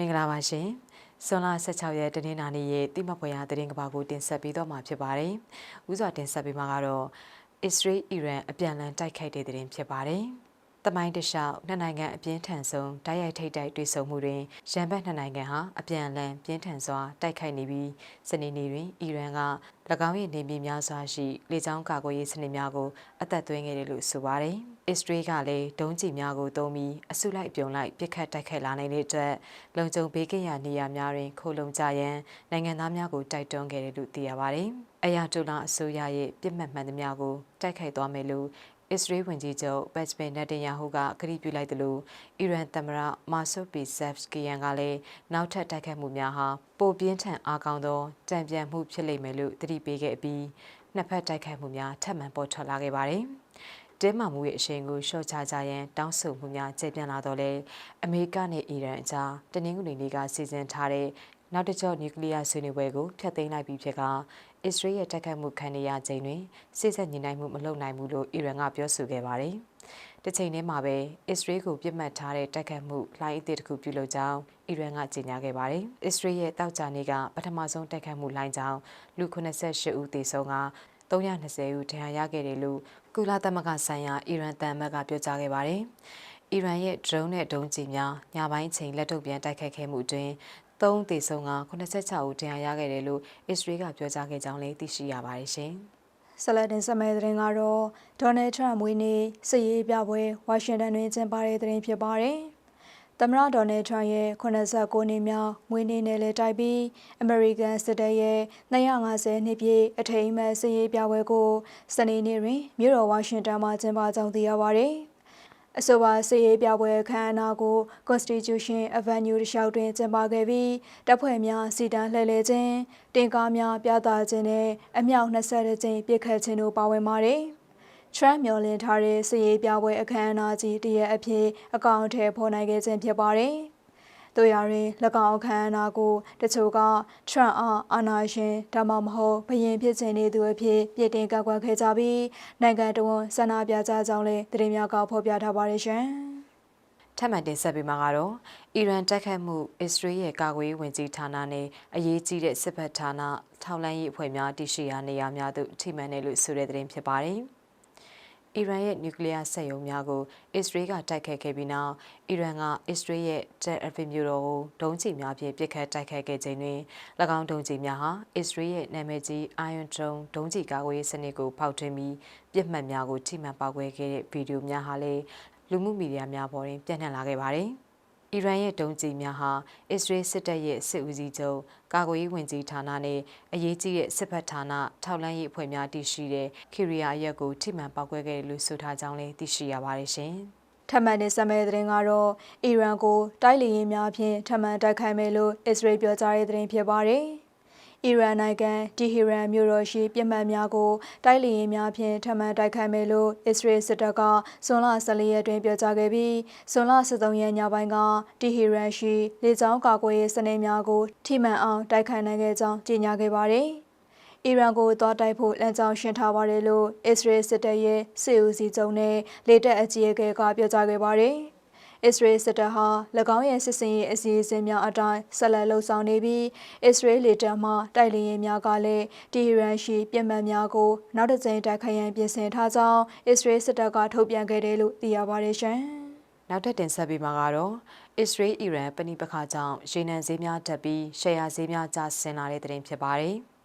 မင်္ဂလာပါရှင်ဇွန်လ16ရက်တနင်္လာနေ့ရဲ့တိမဖွယ်ရာသတင်းကဘာကိုတင်ဆက်ပေးတော့မှာဖြစ်ပါတယ်။ဥစွာတင်ဆက်ပေးမှာကတော့အစ္စရေးအီရန်အပြန်အလှန်တိုက်ခိုက်တဲ့သတင်းဖြစ်ပါတယ်။ တမိုင်းတလျှောက်နှစ်နိုင်ငံအပြင်းထန်ဆုံးတိုက်ရိုက်ထိပ်တိုက်တွေ့ဆုံမှုတွင်ရန်ဘက်နှစ်နိုင်ငံဟာအပြန်အလှန်ပြင်းထန်စွာတိုက်ခိုက်နေပြီးစနေနေ့တွင်အီရန်က၎င်း၏နေပြည်များစွာရှိလေကြောင်းကာကွယ်ရေးစနစ်များကိုအသက်သွင်းခဲ့တယ်လို့ဆိုပါတယ်။အစ္စရေးကလည်းဒုံးကျည်များကိုသုံးပြီးအစုလိုက်ပြုံလိုက်ပစ်ခတ်တိုက်ခိုက်လာနိုင်တဲ့အတွက်လုံခြုံဘေးကင်းရာနေရာများတွင်ခိုလုံကြရန်နိုင်ငံသားများကိုတိုက်တွန်းခဲ့တယ်လို့သိရပါတယ်။အယာတိုလာအစိုးရရဲ့ပြစ်မှတ်မှန်သမျှကိုတိုက်ခိုက်သွားမယ်လို့ အစ္စရေးဝန်ကြီးချုပ်ဘက်ဂျမင်နက်တန်ယာဟုကကတိပြုလိုက်သလိုအီရန်သမ္မတမာဆူပီဆက်စကီယန်ကလည်းနောက်ထပ်တိုက်ခိုက်မှုများဟာပိုပြင်းထန်အားကောင်းသောတံပြန်မှုဖြစ်လိမ့်မယ်လို့သတိပေးခဲ့ပြီးနှစ်ဖက်တိုက်ခိုက်မှုများထပ်မံပေါ်ထွက်လာခဲ့ပါတယ်။တင်းမာမှုရဲ့အရှိန်ကိုရှော့ချကြရန်တောင်းဆိုမှုများကျေပြန့်လာတော့လေအမေရိကနဲ့အီရန်အကြားတနင်္ဂနွေနေ့ကစီစဉ်ထားတဲ့နောက်တစ်ကြော့နျူကလ িয়ার ဆွေးနွေးပွဲကိုဖျက်သိမ်းလိုက်ပြီးဖြစ်က အစ္စရေးရဲ့တိုက်ခိုက်မှုခံရချိန်တွင်စစ်ဆက်ညှိနှိုင်းမှုမလုပ်နိုင်ဘူးလို့အီရန်ကပြောဆိုခဲ့ပါတယ်။တစ်ချိန်တည်းမှာပဲအစ္စရေးကိုပြစ်မှတ်ထားတဲ့တိုက်ခိုက်မှုလိုင်းအသစ်တစ်ခုပြုလုပ်ကြောင်းအီရန်ကကြေညာခဲ့ပါတယ်။အစ္စရေးရဲ့တောက်ကြနေ့ကပထမဆုံးတိုက်ခိုက်မှုလိုင်းကြောင်းလူ98ဦးသေဆုံးက320ဦးဒဏ်ရာရခဲ့တယ်လို့ကုလသမဂ္ဂဆိုင်ရာအီရန်တန်မတ်ကပြောကြားခဲ့ပါတယ်။အီရန်ရဲ့ drone နဲ့ဒုံးကျည်များညပိုင်းချိန်လက်ထုတ်ပြန်တိုက်ခိုက်ခဲ့မှုအတွင်း 3သေဆုံးက86ဦးတရားရခဲ့တယ်လို့အစ္စရေးကပြောကြားခဲ့ကြောင်းလည်းသိရှိရပါတယ်ရှင်။ဆလတ်တင်စမဲသတင်းကတော့ဒေါ်နယ်ထရန့်မွေးနေ့စစ်ရေးပြပွဲဝါရှင်တန်တွင်ကျင်းပတဲ့သတင်းဖြစ်ပါတယ်။သမ္မတဒေါ်နယ်ထရန့်ရဲ့89နှစ်မြောက်မွေးနေ့နဲ့လည်းတိုက်ပြီးအမေရိကန်စစ်တပ်ရဲ့250နှစ်ပြည့်အထိမ်းအမှတ်စစ်ရေးပြပွဲကိုစနေနေ့တွင်မြို့တော်ဝါရှင်တန်မှာကျင်းပကြောင်းသိရပါတယ်။ အဆိုပါစစ်ရေးပြပွဲအခမ်းအနားကို Constitution Avenue တစ်လျှောက်တွင်ကျင်းပခဲ့ပြီးတပ်ဖွဲ့များစီတန်းလှည့်လည်ခြင်းတင်ကားများပြသခြင်းနဲ့အမြောက်20ကြိမ်ပစ်ခတ်ခြင်းတို့ပါဝင်ပါတယ်။ Trump မျှော်လင့်ထားတဲ့စစ်ရေးပြပွဲအခမ်းအနားကြီးတရက်အဖြစ်အကောင့်အထည်ဖော်နိုင်ခဲ့ခြင်းဖြစ်ပါတယ်။ တို့ရရင်၎င်းအခမ်းအနားကိုတချို့ကထရန့်အားအာနာရှင်ဒါမှမဟုတ်ဘရင်ဖြစ်ခြင်းနေသူအဖြစ်ပြစ်တင်ကကွက်ခဲ့ကြပြီးနိုင်ငံတော်ဝန်ဆန္ဒပြကြကြောင်းလည်းသတင်းများကဖော်ပြထားပါတယ်ရှင်ထပ်မံတင်ဆက်ပေးမှာကတော့အီရန်တက်ခတ်မှုအစ္စရေးရဲ့ကာကွယ်ရေးဝန်ကြီးဌာနနဲ့အရေးကြီးတဲ့စစ်ဘက်ဌာနထောက်လှမ်းရေးအဖွဲ့များတရှိရာနေရာများသို့ထိမှန်တယ်လို့ဆိုတဲ့သတင်းဖြစ်ပါတယ်။ အီရန်ရဲ့နျူကလ িয়ার စက်ရုံများကိုအစ္စရေးကတိုက်ခိုက်ခဲ့ပြီးနောက်အီရန်ကအစ္စရေးရဲ့တက်အဗင်မျိုးတော်ကိုဒုံးကျည်များဖြင့်ပစ်ခတ်တိုက်ခိုက်ခဲ့ချိန်တွင်၎င်းဒုံးကျည်များဟာအစ္စရေးရဲ့နာမည်ကြီး Iron Dome ဒုံးကျည်ကာကွယ်ရေးစနစ်ကိုဖောက်ထွင်းပြီးပြစ်မှတ်များကိုထိမှန်ပေါက်ကွဲခဲ့တဲ့ဗီဒီယိုများဟာလည်းလူမှုမီဒီယာများပေါ်တွင်ပြန့်နှံ့လာခဲ့ပါတယ်။ အီရန်ရဲ့ဒုံးကျည်များဟာအစ္စရေးစစ်တပ်ရဲ့စစ်ဦးစီးချုပ်ကာကွယ်ရေးဝန်ကြီးဌာနနဲ့အရေးကြီးတဲ့စစ်ဘက်ဌာနထောက်လှမ်းရေးအဖွဲ့များတည်ရှိတဲ့ခီရီယာရက်ကိုထိမှန်ပောက်ကွဲခဲ့တယ်လို့ဆိုထားကြောင်းလည်းသိရှိရပါတယ်ရှင်။ထပ်မံတဲ့စမဲသတင်းကတော့အီရန်ကိုတိုက်လေယာဉ်များဖြင့်ထပ်မံတိုက်ခိုက်မယ်လို့အစ္စရေးပြောကြားတဲ့သတင်းဖြစ်ပါတယ်။ အီရန်နိုင်ငံတီဟီရန်မြို့တော်ရှိပြစ်မှတ်များကိုတိုက်လေယာဉ်များဖြင့်ထပ်မံတိုက်ခိုက်မယ်လို့အစ္စရေးစစ်တပ်ကဇွန်လ14ရက်တွင်ပြောကြားခဲ့ပြီးဇွန်လ13ရက်ညပိုင်းကတီဟီရန်ရှိလေကြောင်းကာကွယ်ရေးစနစ်များကိုထိမှန်အောင်တိုက်ခိုက်နိုင်ခဲ့ကြောင်းကြေညာခဲ့ပါတယ်။အီရန်ကိုသွားတိုက်ဖို့လမ်းကြောင်းရှင်းထားပါတယ်လို့အစ္စရေးစစ်တပ်ရဲ့စစ်ဦးစီးချုပ်နဲ့လေတပ်အကြီးအကဲကပြောကြားခဲ့ပါတယ်။ အစ္စရေးစစ်တပ်ဟာ၎င်းရဲ့စစ်စင်ရေးအစီအစဉ်များအတိုင်းဆက်လက်လှုပ်ဆောင်နေပြီးအစ္စရေးလေတပ်မှတိုက်လေယာဉ်များကလည်းတီဟီရန်ရှိပြည်မှန်များကိုနောက်တစ်ကြိမ်တိုက်ခိုက်ရန်ပြင်ဆင်ထားကြောင်းအစ္စရေးစစ်တပ်ကထုတ်ပြန်ခဲ့တယ်လို့သိရပါတယ်ရှင်။နောက်ထပ်တင်ဆက်ပေးမှာကတော့အစ္စရေးအီရန်ပဏိပခါကြောင့်ရေနံဈေးများတက်ပြီးရှယ်ယာဈေးများကျဆင်းလာတဲ့တဲ့တင်ဖြစ်ပါတယ်။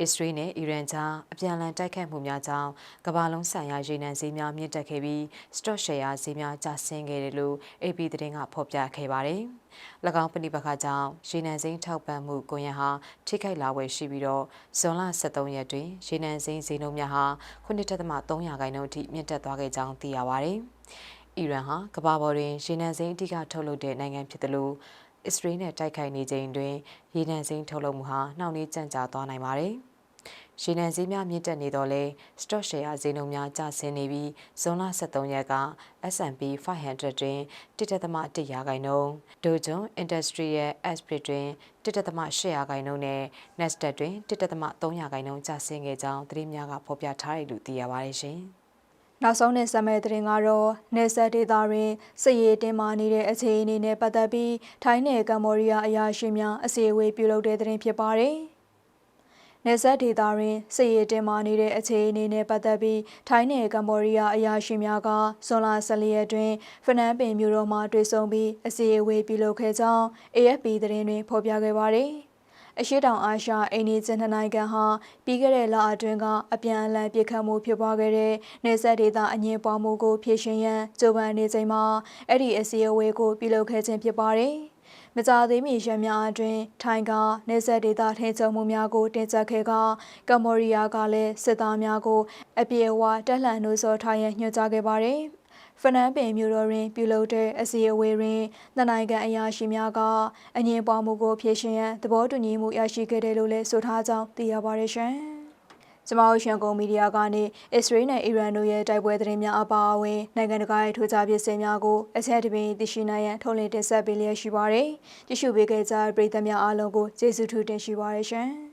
အစ္စရေးနဲ့အီရန်ကြားအပြန်အလှန်တိုက်ခိုက်မှုများကြောင့်ကမ္ဘာလုံးဆိုင်ရာရေနံဈေးများမြင့်တက်ခဲ့ပြီးစတော့ရှယ်ယာဈေးများကျဆင်းခဲ့တယ်လို့ AP သတင်းကဖော်ပြခဲ့ပါတယ်။၎င်းပဏိပခါကြောင့်ရေနံစိမ်းထောက်ပံ့မှုကွန်ရက်ဟာထိခိုက်လာဝယ်ရှိပြီးတော့ဇွန်လ23ရက်တွင်ရေနံစိမ်းဈေးနှုန်းများဟာ9.3ရာခိုင်နှုန်းအထိမြင့်တက်သွားခဲ့ကြောင်းသိရပါတယ်။အီရန်ဟာကမ္ဘာပေါ်တွင်ရေနံစိမ်းအဓိကထုတ်လုပ်တဲ့နိုင်ငံဖြစ်တယ်လို့ အစ္စရေးနဲ့တိုက်ခိုက်နေချိန်တွင်ရေနံစိမ်းထုတ်လုပ်မှုဟာနှောင့်နှေးကြန့်ကြာသွားနိုင်ပါတယ်။ရေနံဈေးများမြင့်တက်နေတော့လဲ stock share ဈေးနှုန်းများကျဆင်းနေပြီးဇွန်လ23ရက်က S&P 500တွင်1.1ရာခိုင်နှုန်း Dow Jones Industrial Average တွင်1.8ရာခိုင်နှုန်းနဲ့ Nasdaq တွင်1.3ရာခိုင်နှုန်းကျဆင်းခဲ့ကြောင်းသတင်းများကဖော်ပြထားတယ်လို့သိရပါတယ်ရှင်။ နောက်ဆုံးနဲ့ဆက်မဲ့သတင်းကတော့နေဆက်ဒေသတွင်စစ်ရေးတင်းမာနေတဲ့အခြေအနေနဲ့ပတ်သက်ပြီးထိုင်းနယ်ကမ္ဘောဒီးယားအရာရှိများအစည်းအဝေးပြုလုပ်တဲ့သတင်းဖြစ်ပါတယ်။နေဆက်ဒေသတွင်စစ်ရေးတင်းမာနေတဲ့အခြေအနေနဲ့ပတ်သက်ပြီးထိုင်းနယ်ကမ္ဘောဒီးယားအရာရှိများကဇွန်လ14ရက်တွင်ဖနန်းပင်မြို့တော်မှာတွေ့ဆုံပြီးအစည်းအဝေးပြုလုပ်ခဲ့ကြောင်း AFP သတင်းတွင်ဖော်ပြခဲ့ပါတယ်။ အရှိတောင်အာရှအိန္ဒိယနှစ်နိုင်ငံဟာပြီးခဲ့တဲ့လအတွင်းကအပြန်အလှန်ပစ်ခတ်မှုဖြစ်ပွားခဲ့တဲ့နေဆက်ဒေသအငြင်းပွားမှုကိုဖြေရှင်းရန်ကြိုးပမ်းနေချိန်မှာအဲ့ဒီအစည်းအဝေးကိုပြုလုပ်ခဲ့ခြင်းဖြစ်ပါတယ်။မကြသေးမီရက်များအတွင်းထိုင်းကနေဆက်ဒေသထိန်းချုပ်မှုများကိုတင်ဆက်ခဲ့ကကမ္ဘောဒီးယားကလည်းစစ်သားများကိုအပြေအဝတက်လှန်နှိုးဆော်ထားရန်ညွှန်ကြားခဲ့ပါတယ်။ ဖနန်းပင်မြို့တော်တွင်ပြုလုပ်တဲ့အစည်းအဝေးတွင်နှစ်နိုင်ငံအရာရှိများကအငြင်းပွားမှုကိုဖြေရှင်းရန်သဘောတူညီမှုရရှိခဲ့တယ်လို့လည်းဆိုထားကြောင်းသိရပါတယ်ရှင်။ကျမတို့ရှန်ကုန်မီဒီယာကနေအစ္စရေးနဲ့အီရန်တို့ရဲ့တိုက်ပွဲသတင်းများအပါအဝင်နိုင်ငံတကာရဲ့ထိုးခြားပစ္စည်းများကိုအဆက်တပင်သိရှိနိုင်ရန်ထုတ်လင်းတင်ဆက်ပေးလျက်ရှိပါတယ်။ကြည့်ရှုပေးခဲ့ကြတဲ့ပရိသတ်များအားလုံးကိုကျေးဇူးထူးတင်ရှိပါတယ်ရှင်။